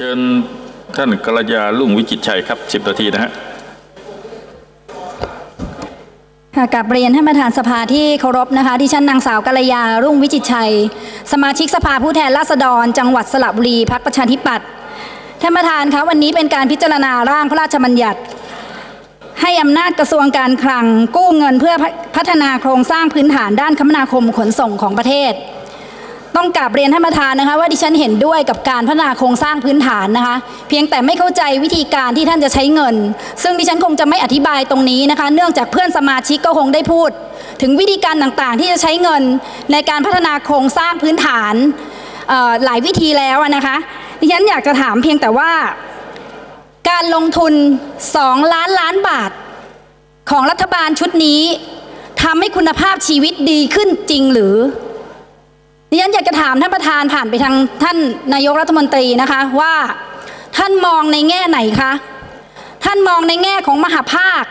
เชิญท่านกัลยาลุ่งวิจิตชัยครับสิบนาทีนะฮะค่ะกับเรียนท่านประธานสภาที่เคารพนะคะที่ฉันนางสาวกัลยารุ่งวิจิตชัย สมาชิกสภาผู้แทนราษฎร จังหวัดสระบุรีพักประชาธิปัตย์ท่านประธานคะวันนี้เป็นการพิจารณาร่างพระราชบัญญัติ ให้อำนาจกระทรวงการคลังกู้เงินเพื่อพัฒนาโครงสร้างพื้นฐานด้านคมนาคมขนส่งของประเทศ ต้องกราบเรียนท่านประธานนะคะ ว่าดิฉันเห็นด้วยกับการพัฒนาโครงสร้างพื้นฐานนะคะ เพียงแต่ไม่เข้าใจวิธีการที่ท่านจะใช้เงิน ซึ่งดิฉันคงจะไม่อธิบายตรงนี้นะคะ เนื่องจากเพื่อนสมาชิกก็คงได้พูด ถึงวิธีการต่างๆ ที่จะใช้เงินในการพัฒนาโครงสร้างพื้นฐานหลายวิธีแล้วนะคะดิฉันอยากจะถามเพียงแต่ว่า การลงทุน 2 ล้านล้านบาท ของรัฐบาลชุดนี้ทำให้คุณภาพชีวิตดีขึ้นจริงหรือ ดิฉันอยากจะถามท่านประธานผ่านไปทางท่านนายกรัฐมนตรีนะคะว่า ท่านมองในแง่ไหนคะท่านมองในแง่ของมหาภาค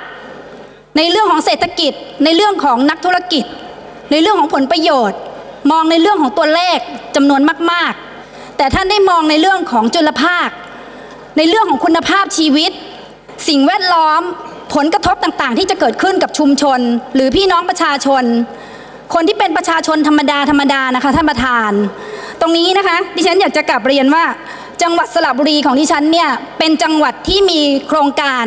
ในเรื่องของเศรษฐกิจ ในเรื่องของนักธุรกิจ ในเรื่องของผลประโยชน์ มองในเรื่องของตัวเลขจำนวนมาก ๆ แต่ท่านได้มองในเรื่องของจุลภาค ในเรื่องของคุณภาพชีวิต สิ่งแวดล้อมผลกระทบต่างๆ ที่จะเกิดขึ้นกับชุมชน หรือพี่น้องประชาชน คนที่เป็นประชาชนธรรมดาธรรมดานะคะท่านประธาน ตรงนี้นะคะ ดิฉันอยากจะกลับเรียนว่า จังหวัดสระบุรีของดิฉันเนี่ยเป็นจังหวัดที่มีโครงการ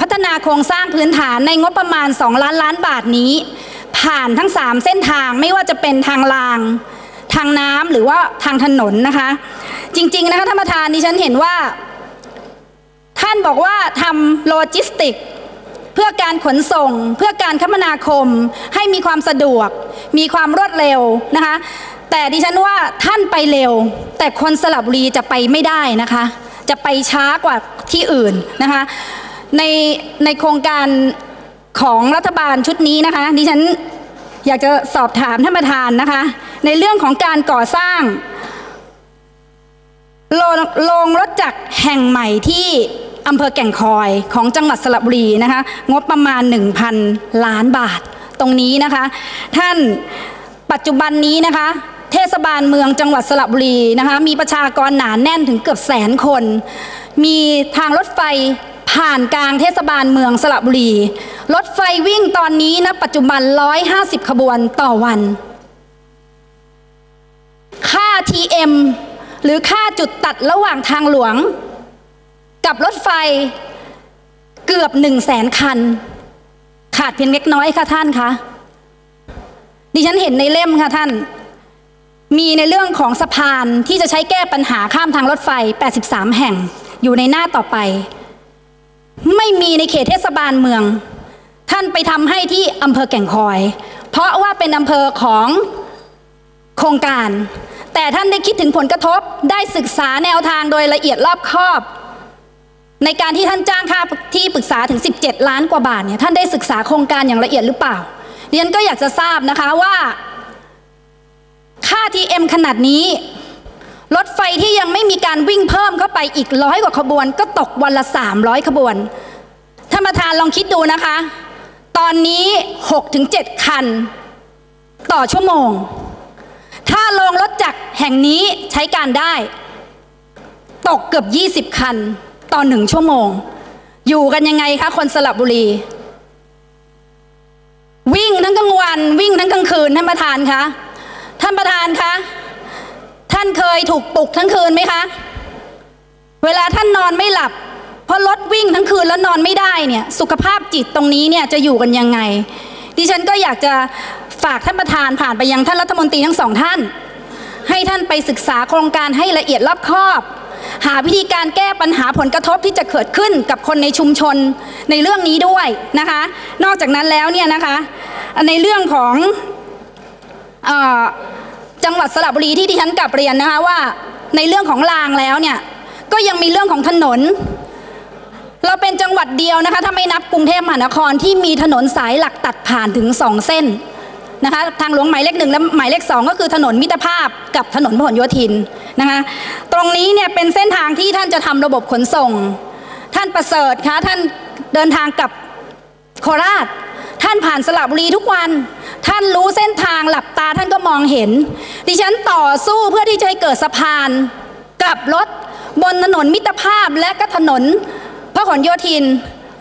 พัฒนาโครงสร้างพื้นฐานในงบประมาณ 2 ล้านล้านบาทนี้ ผ่านทั้ง 3 เส้นทางไม่ว่าจะเป็นทางราง ทางน้ำหรือว่าทางถนนนะคะ จริงๆนะคะท่านประธานดิฉันเห็นว่า ท่านบอกว่าทำโลจิสติก พื่อการขนส่ง เพื่อการคมนาคม ให้มีความสะดวก มีความรวดเร็วนะคะ แต่ดิฉันว่าท่านไปเร็ว แต่คนสลับบุรีจะไปไม่ได้นะคะ จะไปช้ากว่าที่อื่นนะคะ ในในโครงการของรัฐบาลชุดนี้นะคะ ดิฉันอยากจะสอบถามท่านประธานนะคะ ในเรื่องของการก่อสร้างโรงโรงรถจักรแห่งใหม่ที่ อำเภอแก่งคอยของจังหวัดสระบุรีนะคะ งบประมาณ 1,000 ล้านบาทตรงนี้นะคะ ท่านปัจจุบันนี้นะคะ เทศบาลเมืองจังหวัดสระบุรีนะคะ มีประชากรหนาแน่นถึงเกือบแสนคน มีทางรถไฟผ่านกลางเทศบาลเมืองสระบุรี รถไฟวิ่งตอนนี้นะปัจจุบัน 150 ขบวนต่อวัน ค่า TM หรือค่าจุดตัดระหว่างทางหลวง กับรถไฟเกือบหนึ่งแสนคัน ขาดเพียงเล็กน้อยค่ะท่านคะดิฉันเห็นในเล่มค่ะท่าน มีในเรื่องของสะพานที่จะใช้แก้ปัญหาข้ามทางรถไฟ 83 แห่งอยู่ในหน้าต่อไป ไม่มีในเขตเทศบาลเมือง ท่านไปทำให้ที่อำเภอแก่งคอย เพราะว่าเป็นอำเภอของโครงการ แต่ท่านได้คิดถึงผลกระทบได้ศึกษาแนวทางโดยละเอียดรอบคอบ ในการที่ท่านจ้างค่าที่ปรึกษาถึง 17 ล้านกว่าบาทเนี่ยท่านได้ศึกษาโครงการอย่างละเอียดหรือเปล่าเรียนก็อยากจะทราบนะคะว่า ค่า TM ขนาดนี้ รถไฟที่ยังไม่มีการวิ่งเพิ่มเข้าไปอีกร้อยกว่าขบวน ก็ตกวันละ 300 ขบวนท่านประธานลองคิดดูนะคะ ตอนนี้ 6-7 คัน ต่อชั่วโมง ถ้าโรงรถจักรแห่งนี้ใช้การได้ ตกเกือบ 20 คัน ต่อหนึ่งชั่วโมง อยู่กันยังไงคะคนสลับบุรี วิ่งทั้งกลางวันวิ่งทั้งกลางคืนท่านประธานคะท่านประธานคะท่านเคยถูกปลุกทั้งคืนไหมคะ เวลาท่านนอนไม่หลับเพราะรถวิ่งทั้งคืนแล้วนอนไม่ได้เนี่ย สุขภาพจิตตรงนี้เนี่ยจะอยู่กันยังไง ดิฉันก็อยากจะฝากท่านประธานผ่านไปยังท่านรัฐมนตรีทั้งสองท่าน ให้ท่านไปศึกษาโครงการให้ละเอียดรอบคอบ หาวิธีการแก้ปัญหาผลกระทบที่จะเกิดขึ้นกับคนในชุมชนในเรื่องนี้ด้วยนะคะ นอกจากนั้นแล้วเนี่ยนะคะในเรื่องของออจังหวัดสระบุรีที่ดิฉันกลับเรียนนะคะว่าในเรื่องของรางแล้วเนี่ยก็ยังมีเรื่องของถนน เราเป็นจังหวัดเดียวนะคะถ้าไม่นับกรุงเทพมหานครที่มีถนนสายหลักตัดผ่านถึงสองเส้น นะคะทางหลวงหมายเลขหนึ่งและหมายเลขสองก็คือถนนมิตรภาพกับถนนพหลโยธินนะคะตรงนี้เนี่ยเป็นเส้นทางที่ท่านจะทำระบบขนส่ง ท่านประเสริฐคะท่านเดินทางกับโคราช ท่านผ่านสระบุรีทุกวัน ท่านรู้เส้นทางหลับตาท่านก็มองเห็น ดิฉันต่อสู้เพื่อที่จะให้เกิดสะพานกับรถบนถนนมิตรภาพและก็ถนนพหลโยธิน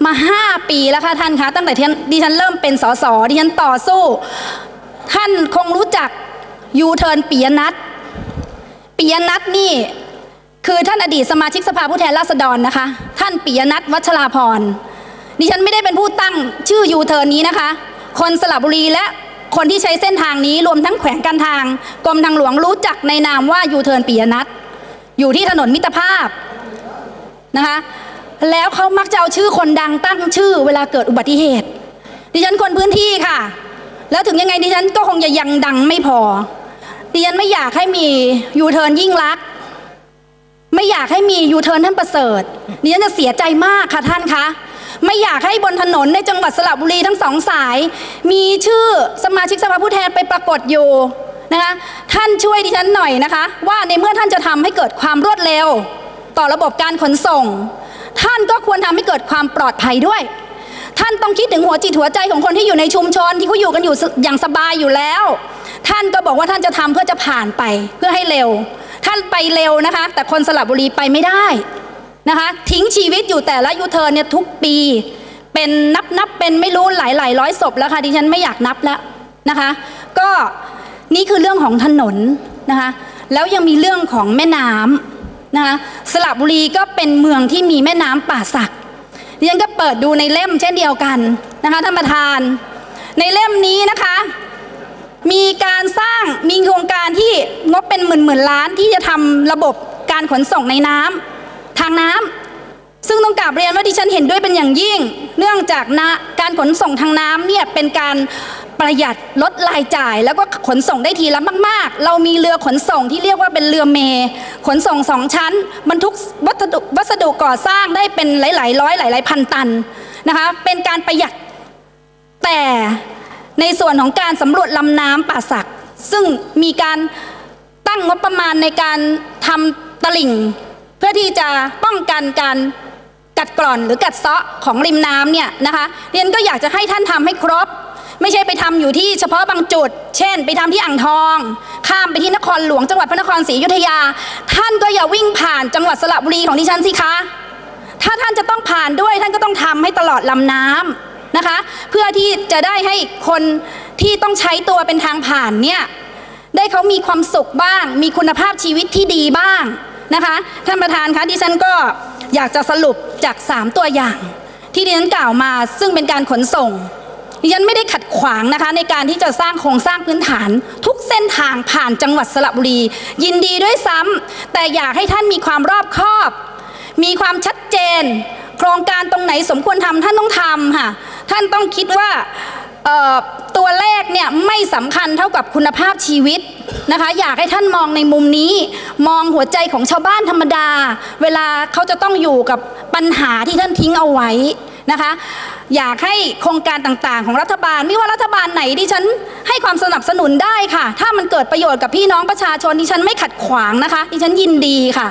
มา 5 ปีแล้วค่ะท่านคะตั้งแต่ที่ดิฉันเริ่มเป็นสสดิฉันต่อสู้ ท่านคงรู้จักยูเทิร์นปียนัทปียนัทนี่คือท่านอดีตสมาชิกสภาผู้แทนราษฎรนะคะ ท่านปิยนัทวัชราพรดิฉันไม่ได้เป็นผู้ตั้งชื่อยูเทิร์นนี้นะคะ คนสระบุรีและคนที่ใช้เส้นทางนี้รวมทั้งแขวงการทางกรมทางหลวงรู้จักในนามว่ายูเทิร์นปิยนัทอยู่ที่ถนนมิตรภาพนะคะแล้วเขามักจะเอาชื่อคนดังตั้งชื่อเวลาเกิดอุบัติเหตุ ดิฉันคนพื้นที่ค่ะ แล้วถึงยังไงดิฉันก็คงจะยังดังไม่พอ ดิฉันไม่อยากให้มียูเทิร์นยิ่งรัก ไม่อยากให้มียูเทิร์นท่านประเสริฐ ดิฉันจะเสียใจมากค่ะท่านคะไม่อยากให้บนถนนในจังหวัดสระบุรีทั้งสองสาย มีชื่อสมาชิกสภาผู้แทนไปปรากฏอยู่นะคะท่านช่วยดิฉันหน่อยนะคะ ว่าในเมื่อท่านจะทำให้เกิดความรวดเร็ว ต่อระบบการขนส่ง ท่านก็ควรทำให้เกิดความปลอดภัยด้วย ท่านต้องคิดถึงหัวจิตหัวใจของคนที่อยู่ในชุมชนที่เขาอยู่กันอยู่อย่างสบายอยู่แล้ว ท่านก็บอกว่าท่านจะทำเพื่อจะผ่านไปเพื่อให้เร็ว ท่านไปเร็วนะคะ แต่คนสระบุรีไปไม่ได้นะคะทิ้งชีวิตอยู่แต่ละยูเทิร์นเนี่ยทุกปี เป็นนับนับเป็นไม่รู้หลายหลายร้อยศพแล้วค่ะดิฉันไม่อยากนับแล้วนะคะ ก็นี่คือเรื่องของถนนนะคะแล้วยังมีเรื่องของแม่น้ำนะคะสระบุรีก็เป็นเมืองที่มีแม่น้ำป่าสัก ดิฉันก็เปิดดูในเล่มเช่นเดียวกันนะคะท่านประธาน ในเล่มนี้นะคะ มีการสร้างมีโครงการที่งบเป็นหมื่นหมื่นล้านที่จะทำระบบการขนส่งในน้ำทางน้ำซึ่งต้องกราบเรียนว่าดิฉันเห็นด้วยเป็นอย่างยิ่ง เนื่องจากนะการขนส่งทางน้ำเนี่ยเป็นการ ประหยัดลดรายจ่าย แล้วก็ขนส่งได้ทีละมาก ๆ เรามีเรือขนส่งที่เรียกว่าเป็นเรือเม ขนส่งสองชั้นบรรทุกวัสดุวัสดุก่อสร้างได้เป็นหลาย ๆ ร้อยหลาย ๆ พันตันนะคะเป็นการประหยัดแต่ในส่วนของการสำรวจลำน้ำป่าสัก ซึ่งมีการตั้งงบประมาณในการทำตลิ่ง เพื่อที่จะป้องกันการกัดกร่อนหรือกัดเซาะของริมน้ำเนี่ยนะคะเรียนก็อยากจะให้ท่านทำให้ครบ ไม่ใช่ไปทำอยู่ที่เฉพาะบางจุด เช่น ไปทำที่อ่างทอง ข้ามไปที่นครหลวงจังหวัดพระนครศรีอยุธยา ท่านก็อย่าวิ่งผ่านจังหวัดสระบุรีของดิฉันสิคะ ถ้าท่านจะต้องผ่านด้วยท่านก็ต้องทำให้ตลอดลำน้ำนะคะ เพื่อที่จะได้ให้คนที่ต้องใช้ตัวเป็นทางผ่านเนี่ยได้เขามีความสุขบ้าง มีคุณภาพชีวิตที่ดีบ้างนะคะ ท่านประธานคะดิฉันก็อยากจะสรุปจาก 3 ตัวอย่าง ที่ดิฉันกล่าวมาซึ่งเป็นการขนส่ง ดิฉันไม่ได้ขัดขวางนะคะ ในการที่จะสร้างโครงสร้างพื้นฐาน ทุกเส้นทางผ่านจังหวัดสระบุรี ยินดีด้วยซ้ำแต่อยากให้ท่านมีความรอบคอบ มีความชัดเจน โครงการตรงไหนสมควรทำท่านต้องทำค่ะท่านต้องคิดว่าตัวเลขเนี่ยไม่สำคัญเท่ากับคุณภาพชีวิตนะคะ อยากให้ท่านมองในมุมนี้ มองหัวใจของชาวบ้านธรรมดา เวลาเขาจะต้องอยู่กับปัญหาที่ท่านทิ้งเอาไว้นะคะ อยากให้โครงการต่างๆ ของรัฐบาล ไม่ว่ารัฐบาลไหนดิฉันให้ความสนับสนุนได้ค่ะ ถ้ามันเกิดประโยชน์กับพี่น้องประชาชนดิฉันไม่ขัดขวางนะคะ ดิฉันยินดีค่ะ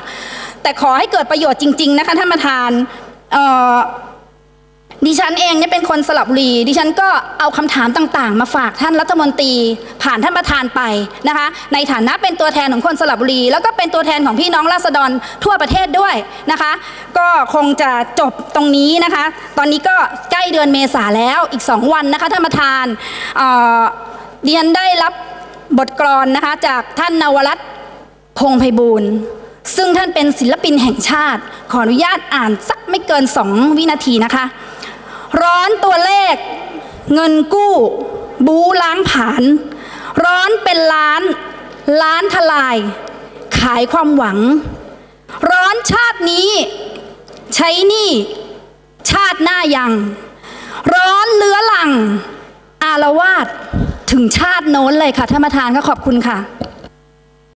แต่ขอให้เกิดประโยชน์จริง ๆ นะคะท่านประธานเอ่อ ดิฉันเองเนี่ยเป็นคนสลับรีดิฉันก็เอาคำถามต่างๆ มาฝากท่านรัฐมนตรี ผ่านท่านประธานไปนะคะ ในฐานะเป็นตัวแทนของคนสลับรี แล้วก็เป็นตัวแทนของพี่น้องราษฎรทั่วประเทศด้วยนะคะ ก็คงจะจบตรงนี้นะคะ ตอนนี้ก็ใกล้เดือนเมษาแล้วอีก 2 วันนะคะท่านประธานเดิฉันได้รับบทกลอนนะคะจากท่านนวรัตน์พงไพบูลย์ซึ่งท่านเป็นศิลปินแห่งชาติ ขออนุญาตอ่านสักไม่เกินสองวินาทีนะคะ ร้อนตัวเลข เงินกู้ บูล้างผาญร้อนเป็นล้าน ล้านทลาย ขายความหวัง ร้อนชาตินี้ ใช้หนี้ชาติหน้ายัง ร้อนเลื้อหลัง อารวาสถึงชาติโน้นเลยค่ะท่านประธานก็ขอบคุณค่ะ